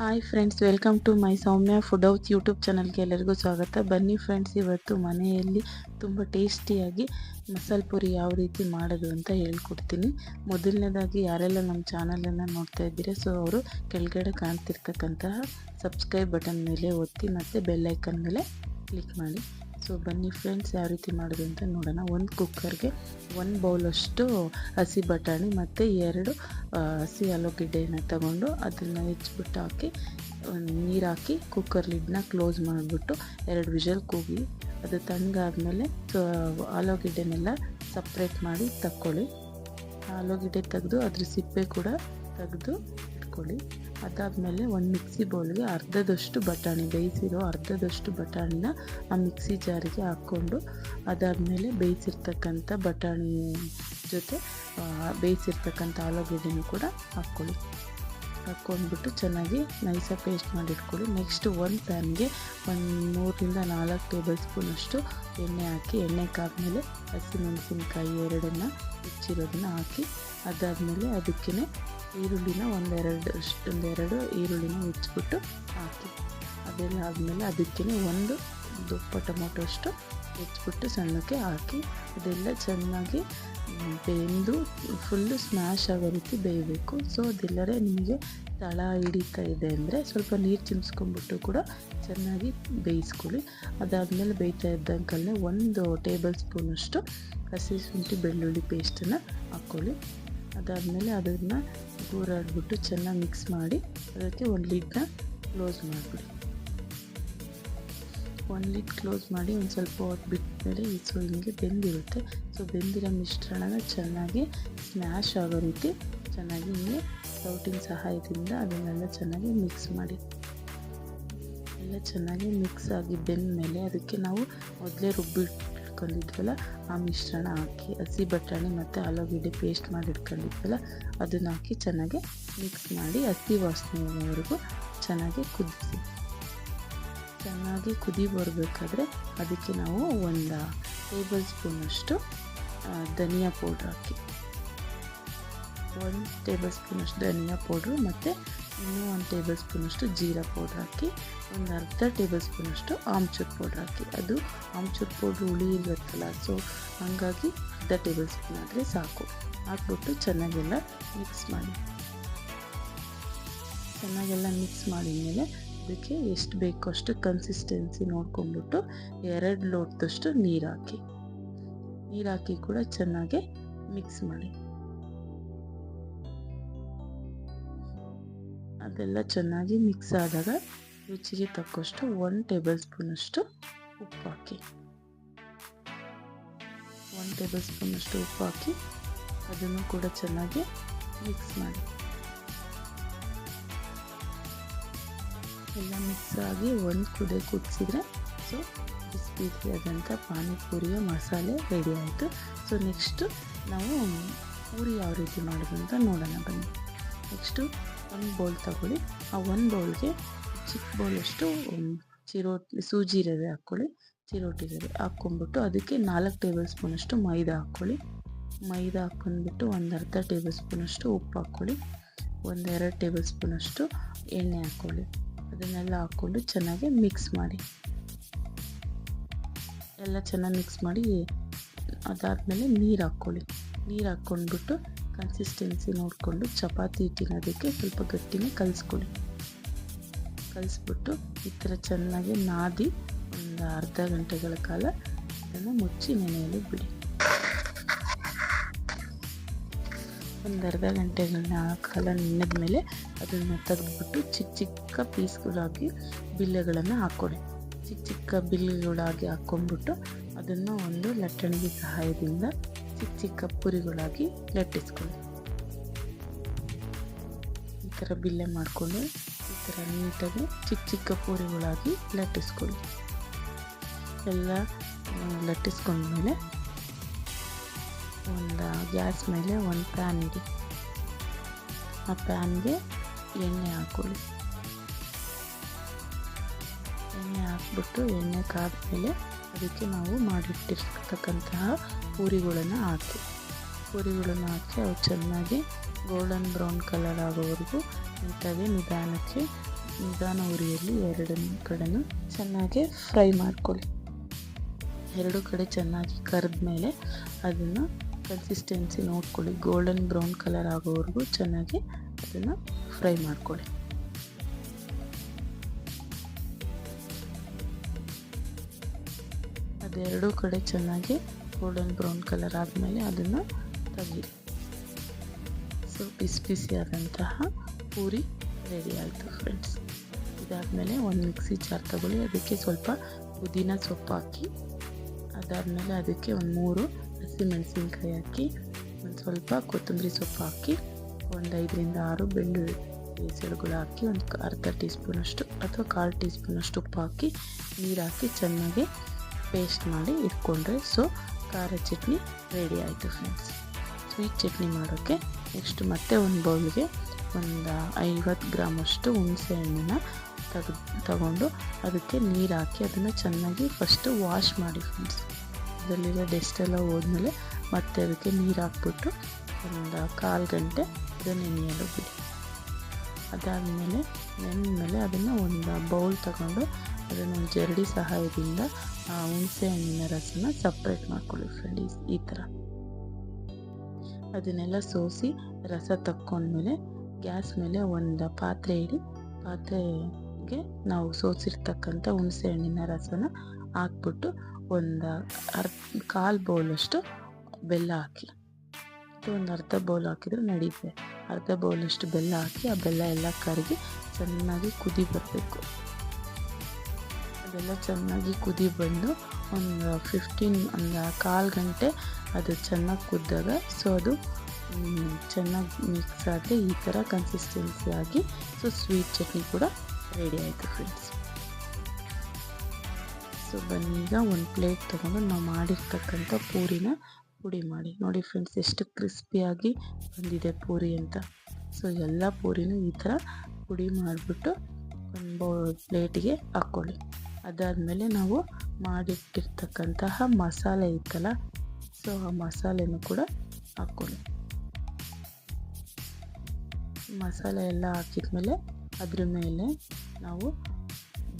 Hi friends welcome to my Soumya food ಔತ್ YouTube ಚಾನಲ್ಗೆ ಎಲ್ಲರಿಗೂ ಸ್ವಾಗತ. ಬನ್ನಿ ಫ್ರೆಂಡ್ಸ್ ಇವತ್ತು ಮನೆಯಲ್ಲಿ ತುಂಬ ಟೇಸ್ಟಿಯಾಗಿ ಮಸಾಲೆ ಪುರಿ ಯಾವ ರೀತಿ ಮಾಡೋದು ಅಂತ ಹೇಳ್ಕೊಡ್ತೀನಿ. ಮೊದಲನೇದಾಗಿ ಯಾರೆಲ್ಲ ನಮ್ಮ ಚಾನಲನ್ನು ನೋಡ್ತಾ ಇದ್ದೀರಾ ಸೊ ಅವರು ಕೆಳಗಡೆ ಕಾಣ್ತಿರ್ತಕ್ಕಂತಹ ಸಬ್ಸ್ಕ್ರೈಬ್ ಬಟನ್ ಮೇಲೆ ಒತ್ತಿ ಮತ್ತು ಬೆಲ್ಲೈಕನ್ ಮೇಲೆ ಕ್ಲಿಕ್ ಮಾಡಿ. ಸೊ ಬನ್ನಿ ಫ್ರೆಂಡ್ಸ್ ಯಾವ ರೀತಿ ಮಾಡಿದೆ ಅಂತ ನೋಡೋಣ. ಒಂದು ಕುಕ್ಕರ್ಗೆ ಒಂದು ಬೌಲಷ್ಟು ಹಸಿ ಬಟಾಣಿ ಮತ್ತು ಎರಡು ಹಸಿ ಆಲೂಗೆಡ್ಡೆನ ತಗೊಂಡು ಅದನ್ನು ಹೆಚ್ಚಿಬಿಟ್ಟು ಹಾಕಿ, ಒಂದು ನೀರು ಹಾಕಿ ಕುಕ್ಕರ್ ಲಿಡ್ನ ಕ್ಲೋಸ್ ಮಾಡಿಬಿಟ್ಟು ಎರಡು ವಿಷಲ್ ಕೂಗಿ ಅದು ತಣ್ಣಗಾದ್ಮೇಲೆ ಆಲೂಗೆಡ್ಡೆನೆಲ್ಲ ಸಪ್ರೇಟ್ ಮಾಡಿ ತಕ್ಕೊಳ್ಳಿ. ಆಲೂಗೆಡ್ಡೆ ತೆಗೆದು ಅದ್ರ ಸಿಪ್ಪೆ ಕೂಡ ತೆಗೆದು ಇಟ್ಕೊಳ್ಳಿ ಅದಾದಮೇಲೆ ಒಂದು ಮಿಕ್ಸಿ ಬೌಲ್ಗೆ ಅರ್ಧದಷ್ಟು ಬಟಾಣಿ, ಬೇಯಿಸಿರೋ ಅರ್ಧದಷ್ಟು ಬಟಾಣಿನ ಆ ಮಿಕ್ಸಿ ಜಾರಿಗೆ ಹಾಕ್ಕೊಂಡು ಅದಾದಮೇಲೆ ಬೇಯಿಸಿರ್ತಕ್ಕಂಥ ಬಟಾಣಿ ಜೊತೆ ಬೇಯಿಸಿರ್ತಕ್ಕಂಥ ಆಲೂಗಡ್ಡೆನೂ ಕೂಡ ಹಾಕ್ಕೊಳ್ಳಿ. ಹಾಕ್ಕೊಂಡ್ಬಿಟ್ಟು ಚೆನ್ನಾಗಿ ನೈಸಾಗಿ ಪೇಸ್ಟ್ ಮಾಡಿಟ್ಕೊಳ್ಳಿ. ನೆಕ್ಸ್ಟ್ ಒಂದು ಪ್ಯಾನ್ಗೆ ಒಂದು ಮೂರರಿಂದ ನಾಲ್ಕು ಟೇಬಲ್ ಸ್ಪೂನಷ್ಟು ಎಣ್ಣೆ ಹಾಕಿ, ಎಣ್ಣೆ ಕಾದ್ಮೇಲೆ ಹಸಿಮೆಣಸಿನ್ಕಾಯಿ ಎರಡನ್ನು ಹೆಚ್ಚಿರೋದನ್ನ ಹಾಕಿ, ಅದಾದಮೇಲೆ ಅದಕ್ಕೇ ಈರುಳ್ಳಿನ ಒಂದೆರಡು ಒಂದೆರಡು ಈರುಳ್ಳಿನ ಹೆಚ್ಚಿಬಿಟ್ಟು ಹಾಕಿ. ಅದೆಲ್ಲ ಆದಮೇಲೆ ಅದಕ್ಕೇ ಒಂದು ದಪ್ಪ ಟೊಮೊಟೊ ಅಷ್ಟು ಹೆಚ್ಚಿಬಿಟ್ಟು ಸಣ್ಣಕ್ಕೆ ಹಾಕಿ, ಅದೆಲ್ಲ ಚೆನ್ನಾಗಿ ಬೆಂದು ಫುಲ್ಲು ಸ್ಮ್ಯಾಶ್ ಆಗೋ ರೀತಿ ಬೇಯಬೇಕು. ಸೊ ಅದಿಲ್ಲರೆ ನಿಮಗೆ ತಳ ಹಿಡಿತಾ ಇದೆ ಅಂದರೆ ಸ್ವಲ್ಪ ನೀರು ಚಿಮ್ಸ್ಕೊಂಡ್ಬಿಟ್ಟು ಕೂಡ ಚೆನ್ನಾಗಿ ಬೇಯಿಸ್ಕೊಳ್ಳಿ. ಅದಾದಮೇಲೆ ಬೇಯ್ತಾ ಇದ್ದಂಕಲ್ಲೇ ಒಂದು ಟೇಬಲ್ ಸ್ಪೂನಷ್ಟು ಹಸಿ ಶುಂಠಿ ಬೆಳ್ಳುಳ್ಳಿ ಪೇಸ್ಟನ್ನು ಹಾಕ್ಕೊಳ್ಳಿ. ಅದಾದಮೇಲೆ ಅದನ್ನು ಗೂರಾಡ್ಬಿಟ್ಟು ಚೆನ್ನಾಗಿ ಮಿಕ್ಸ್ ಮಾಡಿ ಅದಕ್ಕೆ ಒಂದು ಲಿಡ್ನ ಕ್ಲೋಸ್ ಮಾಡಿಬಿಡಿ. ಒಂದು ಲಿಡ್ ಕ್ಲೋಸ್ ಮಾಡಿ ಒಂದು ಸ್ವಲ್ಪ ಹೊತ್ತು ಬಿಟ್ಟಮೇಲೆ ಸೊ ಹಿಂಗೆ ಬೆಂದಿರುತ್ತೆ. ಸೊ ಬೆಂದಿರೋ ಮಿಶ್ರಣನ ಚೆನ್ನಾಗಿ ಸ್ಮ್ಯಾಶ್ ಆಗೋ ರೀತಿ ಚೆನ್ನಾಗಿ ಹಿಂಗೆ ಸೌಟಿನ ಸಹಾಯದಿಂದ ಅದನ್ನೆಲ್ಲ ಚೆನ್ನಾಗಿ ಮಿಕ್ಸ್ ಮಾಡಿ. ಎಲ್ಲ ಚೆನ್ನಾಗಿ ಮಿಕ್ಸ್ ಆಗಿ ಬೆಂದ ಮೇಲೆ ಅದಕ್ಕೆ ನಾವು ಮೊದಲೇ ರುಬ್ಬಿಟ್ಕೊಂಡಿದ್ವಲ್ಲ ಆ ಮಿಶ್ರಣ ಹಾಕಿ, ಹಸಿ ಬಟಾಣಿ ಮತ್ತು ಆಲೂಗೆಡ್ಡೆ ಪೇಸ್ಟ್ ಮಾಡಿ ಇಟ್ಕೊಂಡಿದ್ವಲ್ಲ, ಅದನ್ನು ಹಾಕಿ ಚೆನ್ನಾಗಿ ಮಿಕ್ಸ್ ಮಾಡಿ ಹಸಿ ವಾಸನೆವರೆಗೂ ಚೆನ್ನಾಗಿ ಕುದಿಸಿ. ಚೆನ್ನಾಗಿ ಕುದಿ ಬರಬೇಕಾದ್ರೆ ಅದಕ್ಕೆ ನಾವು ಒಂದು ಟೇಬಲ್ ಸ್ಪೂನಷ್ಟು ಧನಿಯಾ ಪೌಡ್ರ್ ಹಾಕಿ. ಒಂದು ಟೇಬಲ್ ಸ್ಪೂನಷ್ಟು ಧನಿಯಾ ಪೌಡ್ರು ಮತ್ತು ಇನ್ನೂ ಒಂದು ಟೇಬಲ್ ಸ್ಪೂನಷ್ಟು ಜೀರಾ ಪೌಡ್ರ್ ಹಾಕಿ, ಒಂದು ಅರ್ಧ ಟೇಬಲ್ ಸ್ಪೂನಷ್ಟು ಆಮ್ಚೂರ್ ಪೌಡ್ರ್ ಹಾಕಿ. ಅದು ಆಮ್ಚೂರ್ ಪೌಡ್ರ್ ಹುಳಿ ಇರುತ್ತಲ್ಲ ಸೊ ಹಾಗಾಗಿ ಅರ್ಧ ಟೇಬಲ್ ಸ್ಪೂನ್ ಆದರೆ ಸಾಕು. ಹಾಕ್ಬಿಟ್ಟು ಚೆನ್ನಾಗೆಲ್ಲ ಮಿಕ್ಸ್ ಮಾಡಿ. ಚೆನ್ನಾಗೆಲ್ಲ ಮಿಕ್ಸ್ ಮಾಡಿದ್ಮೇಲೆ ಅದಕ್ಕೆ ಎಷ್ಟು ಬೇಕೋ ಅಷ್ಟು ಕನ್ಸಿಸ್ಟೆನ್ಸಿ ನೋಡ್ಕೊಂಡ್ಬಿಟ್ಟು ಎರಡು ಲೋಟದಷ್ಟು ನೀರು ಹಾಕಿ. ನೀರು ಹಾಕಿ ಕೂಡ ಚೆನ್ನಾಗಿ ಮಿಕ್ಸ್ ಮಾಡಿ. ಅದೆಲ್ಲ ಚೆನ್ನಾಗಿ ಮಿಕ್ಸ್ ಆದಾಗ ರುಚಿಗೆ ತಕ್ಕಷ್ಟು ಒನ್ ಟೇಬಲ್ ಸ್ಪೂನಷ್ಟು ಉಪ್ಪು ಹಾಕಿ. ಒನ್ ಟೇಬಲ್ ಸ್ಪೂನಷ್ಟು ಉಪ್ಪು ಹಾಕಿ ಅದನ್ನು ಕೂಡ ಚೆನ್ನಾಗಿ ಮಿಕ್ಸ್ ಮಾಡಿ. ಎಲ್ಲ ಮಿಕ್ಸ್ ಆಗಿ ಒಂದು ಕುದಿ ಕುದಿಸಿದ್ರೆ ಸೊ ಬಿಸಿ ಬಿಸಿಯಾದಂಥ ಪಾನಿಪುರಿಯ ಮಸಾಲೆ ರೆಡಿ ಆಯಿತು. ಸೊ ನೆಕ್ಸ್ಟು ನಾವು ಪೂರಿ ಯಾವ ರೀತಿ ಮಾಡೋದು ಅಂತ ನೋಡೋಣ ಬನ್ನಿ. ನೆಕ್ಸ್ಟು ಒಂದು ಬೌಲ್ ತಗೊಳ್ಳಿ. ಆ ಒಂದು ಬೌಲ್ಗೆ ಚಿಕ್ಕ ಬೌಲಷ್ಟು ಚಿರೋಟಿ ಸೂಜಿ ರವೆ ಹಾಕ್ಕೊಳ್ಳಿ. ಚಿರೋಟಿ ರವೆ ಹಾಕ್ಕೊಂಬಿಟ್ಟು ಅದಕ್ಕೆ ನಾಲ್ಕು ಟೇಬಲ್ ಸ್ಪೂನಷ್ಟು ಮೈದಾ ಹಾಕ್ಕೊಳ್ಳಿ. ಮೈದಾ ಹಾಕ್ಕೊಂಡ್ಬಿಟ್ಟು ಒಂದು ಅರ್ಧ ಟೇಬಲ್ ಸ್ಪೂನಷ್ಟು ಉಪ್ಪು ಹಾಕ್ಕೊಳ್ಳಿ. ಒಂದೆರಡು ಟೇಬಲ್ ಸ್ಪೂನಷ್ಟು ಎಣ್ಣೆ ಹಾಕ್ಕೊಳ್ಳಿ. ಅದನ್ನೆಲ್ಲ ಹಾಕ್ಕೊಂಡು ಚೆನ್ನಾಗಿ ಮಿಕ್ಸ್ ಮಾಡಿ. ಎಲ್ಲ ಚೆನ್ನಾಗಿ ಮಿಕ್ಸ್ ಮಾಡಿ ಅದಾದಮೇಲೆ ನೀರು ಹಾಕ್ಕೊಳ್ಳಿ. ನೀರು ಹಾಕ್ಕೊಂಡ್ಬಿಟ್ಟು ಕನ್ಸಿಸ್ಟೆನ್ಸಿ ನೋಡಿಕೊಂಡು ಚಪಾತಿ ಹಿಟ್ಟಿನ ಅದಕ್ಕೆ ಸ್ವಲ್ಪ ಗಟ್ಟಿನೇ ಕಲಿಸ್ಕೊಳ್ಳಿ. ಕಲಿಸ್ಬಿಟ್ಟು ಈ ಥರ ಚೆನ್ನಾಗಿ ನಾದಿ ಒಂದು ಅರ್ಧ ಗಂಟೆಗಳ ಕಾಲ ಅದನ್ನು ಮುಚ್ಚಿ ನೆನೆಯಲು ಬಿಡಿ. ಒಂದು ಅರ್ಧ ಗಂಟೆಗಳ ಕಾಲ ನೆನೆದ ಮೇಲೆ ಅದನ್ನು ತೆಗೆದುಬಿಟ್ಟು ಚಿಕ್ಕ ಚಿಕ್ಕ ಪೀಸ್ಗಳಾಗಿ ಬಿಲ್ಲೆಗಳನ್ನು ಹಾಕ್ಕೊಳ್ಳಿ. ಚಿಕ್ಕ ಚಿಕ್ಕ ಬಿಲ್ಲೆಗಳಾಗಿ ಹಾಕ್ಕೊಂಡ್ಬಿಟ್ಟು ಅದನ್ನು ಒಂದು ಲಟ್ಟಣಿಗೆ ಸಹಾಯದಿಂದ ಚಿಕ್ಕ ಚಿಕ್ಕ ಪುರಿಗಳಾಗಿ ಲಟ್ಟಿಸ್ಕೊಳ್ಳಿ. ಈ ಥರ ಬಿಲ್ಲೆ ಮಾಡಿಕೊಂಡು ಈ ಥರ ನೀಟಾಗಿ ಚಿಕ್ಕ ಚಿಕ್ಕ ಪೂರಿಗಳಾಗಿ ಲಟ್ಟಿಸ್ಕೊಳ್ಳಿ. ಎಲ್ಲ ಲಟ್ಟಿಸ್ಕೊಂಡ್ಮೇಲೆ ಒಂದು ಗ್ಯಾಸ್ ಮೇಲೆ ಒಂದು ಪ್ಯಾನ್ ಇಡಿ. ಆ ಪ್ಯಾನ್ಗೆ ಎಣ್ಣೆ ಹಾಕ್ಕೊಳ್ಳಿ ಎಣ್ಣೆ ಹಾಕ್ಬಿಟ್ಟು ಎಣ್ಣೆ ಕಾದ ಮೇಲೆ ಅದಕ್ಕೆ ನಾವು ಮಾಡಿಟ್ಟಿರ್ತಕ್ಕಂತಹ ಪೂರಿಗಳನ್ನು ಹಾಕಿ. ಪೂರಿಗಳನ್ನು ಹಾಕಿ ಅವು ಚೆನ್ನಾಗಿ ಗೋಲ್ಡನ್ ಬ್ರೌನ್ ಕಲರ್ ಆಗೋವರೆಗೂ ನೀಟಾಗಿ ನಿಧಾನಕ್ಕೆ, ನಿಧಾನ ಉರಿಯಲ್ಲಿ ಎರಡು ಕಡೆನೂ ಚೆನ್ನಾಗಿ ಫ್ರೈ ಮಾಡ್ಕೊಳ್ಳಿ. ಎರಡು ಕಡೆ ಚೆನ್ನಾಗಿ ಕರೆದ ಮೇಲೆ ಅದನ್ನು ಕನ್ಸಿಸ್ಟೆನ್ಸಿ ನೋಡ್ಕೊಳ್ಳಿ. ಗೋಲ್ಡನ್ ಬ್ರೌನ್ ಕಲರ್ ಆಗೋವರೆಗೂ ಚೆನ್ನಾಗಿ ಅದನ್ನು ಫ್ರೈ ಮಾಡ್ಕೊಳ್ಳಿ. ಅದೆರಡೂ ಕಡೆ ಚೆನ್ನಾಗಿ ಗೋಲ್ಡನ್ ಬ್ರೌನ್ ಕಲರ್ ಆದಮೇಲೆ ಅದನ್ನು ತೆಗೀರಿ ಸೊ ಬಿಸಿ ಬಿಸಿಯಾದಂತಹ ಪೂರಿ ರೆಡಿ ಆಯಿತು ಫ್ರೆಂಡ್ಸ್ ಇದಾದಮೇಲೆ ಒಂದು ಮಿಕ್ಸಿ ಜಾರ್ ತಗೊಳ್ಳಿ. ಅದಕ್ಕೆ ಸ್ವಲ್ಪ ಪುದೀನ ಸೊಪ್ಪು ಹಾಕಿ, ಅದಾದಮೇಲೆ ಅದಕ್ಕೆ ಒಂದು ಮೂರು ಹಸಿಮೆಣಸಿನ್ಕಾಯಿ ಹಾಕಿ, ಒಂದು ಸ್ವಲ್ಪ ಕೊತ್ತಂಬರಿ ಸೊಪ್ಪು ಹಾಕಿ, ಒಂದು ಐದರಿಂದ ಆರು ಬೆಳ್ಳುಳ್ಳಿ ಬೇಸಳುಗಳು ಹಾಕಿ, ಒಂದು ಅರ್ಧ ಟೀ ಸ್ಪೂನಷ್ಟು ಅಥವಾ ಕಾಲು ಟೀ ಸ್ಪೂನಷ್ಟು ಉಪ್ಪು ಹಾಕಿ, ನೀರು ಹಾಕಿ ಚೆನ್ನಾಗಿ ಪೇಸ್ಟ್ ಮಾಡಿ ಇಟ್ಕೊಂಡ್ರೆ ಸೊ ಖಾರ ಚಟ್ನಿ ರೆಡಿ ಆಯಿತು ಫ್ರೆಂಡ್ಸ್ ಸ್ವೀಟ್ ಚಟ್ನಿ ಮಾಡೋಕ್ಕೆ ನೆಕ್ಸ್ಟ್ ಮತ್ತೆ ಒಂದು ಬೌಲ್ಗೆ ಒಂದು ಐವತ್ತು ಗ್ರಾಮಷ್ಟು ಹುಣಸೆ ಹಣ್ಣಿನ ತೆಗೆದು ತಗೊಂಡು ಅದಕ್ಕೆ ನೀರು ಹಾಕಿ ಅದನ್ನು ಚೆನ್ನಾಗಿ ಫಸ್ಟು ವಾಶ್ ಮಾಡಿ ಫ್ರೆಂಡ್ಸ್ ಅದರಲ್ಲಿರೋ ಡೆಸ್ಟೆಲ್ಲ ಹೋದ್ಮೇಲೆ ಮತ್ತೆ ಅದಕ್ಕೆ ನೀರು ಹಾಕ್ಬಿಟ್ಟು ಒಂದು ಕಾಲು ಗಂಟೆ ಅದನ್ನು ನೆನೆಯಲು ಬಿಡಿ. ಅದಾದಮೇಲೆ ನೆನೆದ್ಮೇಲೆ ಅದನ್ನು ಒಂದು ಬೌಲ್ ತಗೊಂಡು ಅದನ್ನು ಜರಡಿ ಸಹಾಯದಿಂದ ಹುಣಸೆ ಹಣ್ಣಿನ ರಸನ ಸಪ್ರೇಟ್ ಮಾಡ್ಕೊಳ್ಳಿ ಫ್ರೆಂಡ್ ಈ ಥರ ಅದನ್ನೆಲ್ಲ ಸೋಸಿ ರಸ ತಕ್ಕೊಂಡ್ಮೇಲೆ ಗ್ಯಾಸ್ ಮೇಲೆ ಒಂದು ಪಾತ್ರೆ ಇಡಿ, ಪಾತ್ರೆಗೆ ನಾವು ಸೋಸಿರ್ತಕ್ಕಂಥ ಹುಣಸೆ ಹಣ್ಣಿನ ರಸನ ಹಾಕ್ಬಿಟ್ಟು ಒಂದು ಅರ್ಧ, ಕಾಲು ಬೌಲಷ್ಟು ಬೆಲ್ಲ ಹಾಕಿ. ಒಂದು ಅರ್ಧ ಬೌಲ್ ಹಾಕಿದ್ರೆ ನಡೀತದೆ ಅರ್ಧ ಬೌಲಷ್ಟು ಬೆಲ್ಲ ಹಾಕಿ ಆ ಬೆಲ್ಲ ಎಲ್ಲ ಕರಗಿ ಚೆನ್ನಾಗಿ ಕುದಿ ಬರಬೇಕು. ಅದೆಲ್ಲ ಚೆನ್ನಾಗಿ ಕುದಿ ಬಂದು ಒಂದು ಫಿಫ್ಟೀನ್ ಒಂದು ಕಾಲು ಗಂಟೆ ಅದು ಚೆನ್ನಾಗಿ ಕುದ್ದಾಗ ಸೊ ಅದು ಚೆನ್ನಾಗಿ ಮಿಕ್ಸ್ ಆದರೆ ಈ ಥರ ಕನ್ಸಿಸ್ಟೆನ್ಸಿ ಆಗಿ ಸೊ ಸ್ವೀಟ್ ಚಟ್ನಿ ಕೂಡ ರೆಡಿ ಆಯಿತು ಫ್ರೆಂಡ್ಸ್ ಸೊ ಬನ್ನಿ, ಈಗ ಒಂದು ಪ್ಲೇಟ್ ತೊಗೊಂಡು ನಾವು ಮಾಡಿರ್ತಕ್ಕಂಥ ಪೂರಿನ ಪುಡಿ ಮಾಡಿ. ನೋಡಿ ಫ್ರೆಂಡ್ಸ್ ಎಷ್ಟು ಕ್ರಿಸ್ಪಿಯಾಗಿ ಬಂದಿದೆ ಪೂರಿ ಅಂತ. ಸೊ ಎಲ್ಲ ಪೂರಿನೂ ಈ ಥರ ಪುಡಿ ಮಾಡಿಬಿಟ್ಟು ಒಂದು ಬೌಲ್ ಪ್ಲೇಟಿಗೆ ಹಾಕ್ಕೊಳ್ಳಿ. ಅದಾದಮೇಲೆ ನಾವು ಮಾಡಿಟ್ಟಿರ್ತಕ್ಕಂತಹ ಮಸಾಲೆ ಇತ್ತಲ್ಲ, ಸೊ ಆ ಮಸಾಲೆನೂ ಕೂಡ ಹಾಕ್ಕೊಳ್ಳಿ. ಮಸಾಲೆ ಎಲ್ಲ ಹಾಕಿದ್ಮೇಲೆ ಅದ್ರ ಮೇಲೆ ನಾವು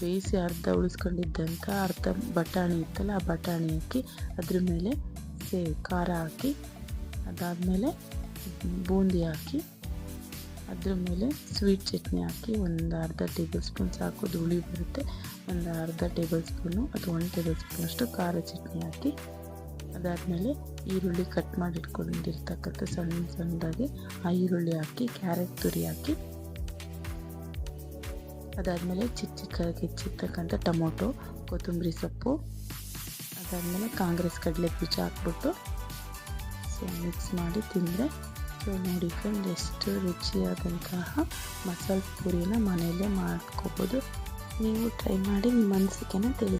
ಬೇಯಿಸಿ ಅರ್ಧ ಉಳಿಸ್ಕೊಂಡಿದ್ದಂಥ ಅರ್ಧ ಬಟಾಣಿ ಇತ್ತಲ್ಲ, ಆ ಬಟಾಣಿ ಹಾಕಿ ಅದ್ರ ಮೇಲೆ ಸೇ, ಖಾರ ಹಾಕಿ, ಅದಾದಮೇಲೆ ಬೂಂದಿ ಹಾಕಿ ಅದ್ರ ಮೇಲೆ ಸ್ವೀಟ್ ಚಟ್ನಿ ಹಾಕಿ ಒಂದು ಅರ್ಧ ಟೇಬಲ್ ಸ್ಪೂನ್ ಸಾಕು ಹುಳಿ ಬರುತ್ತೆ. ಒಂದು ಅರ್ಧ ಟೇಬಲ್ ಸ್ಪೂನು ಅಥವಾ ಒಂದು ಟೇಬಲ್ ಸ್ಪೂನಷ್ಟು ಖಾರ ಚಟ್ನಿ ಹಾಕಿ, ಅದಾದಮೇಲೆ ಈರುಳ್ಳಿ ಕಟ್ ಮಾಡಿ ಇಟ್ಕೊಂಡಿರ್ತಕ್ಕಂಥ ಸಣ್ಣ ಸಣ್ಣದಾಗಿ ಆ ಈರುಳ್ಳಿ ಹಾಕಿ ಕ್ಯಾರೆಟ್ ತುರಿ ಹಾಕಿ, ಅದಾದಮೇಲೆ ಚಿಕ್ಕ ಚಿಕ್ಕದಾಗಿ ಹೆಚ್ಚಿರ್ತಕ್ಕಂಥ ಟೊಮೊಟೊ, ಕೊತ್ತಂಬರಿ ಸೊಪ್ಪು, ಅದಾದಮೇಲೆ ಕಾಂಗ್ರೆಸ್ ಕಡಲೆ ಬೀಜ ಹಾಕ್ಬಿಟ್ಟು ಸೊ ಮಿಕ್ಸ್ ಮಾಡಿ ತಿಂದರೆ ಫ್ರೆಂಡ್ ಎಷ್ಟು ರುಚಿಯಾದಂತಹ ಮಸಾಲೆ ಪೂರಿನ ಮನೆಯಲ್ಲೇ ಮಾಡ್ಕೋಬೋದು. ನೀವು ಟ್ರೈ ಮಾಡಿ ನಿಮ್ಮ ಅನಿಸಿಕೆನ ತಿಳಿಸಿ.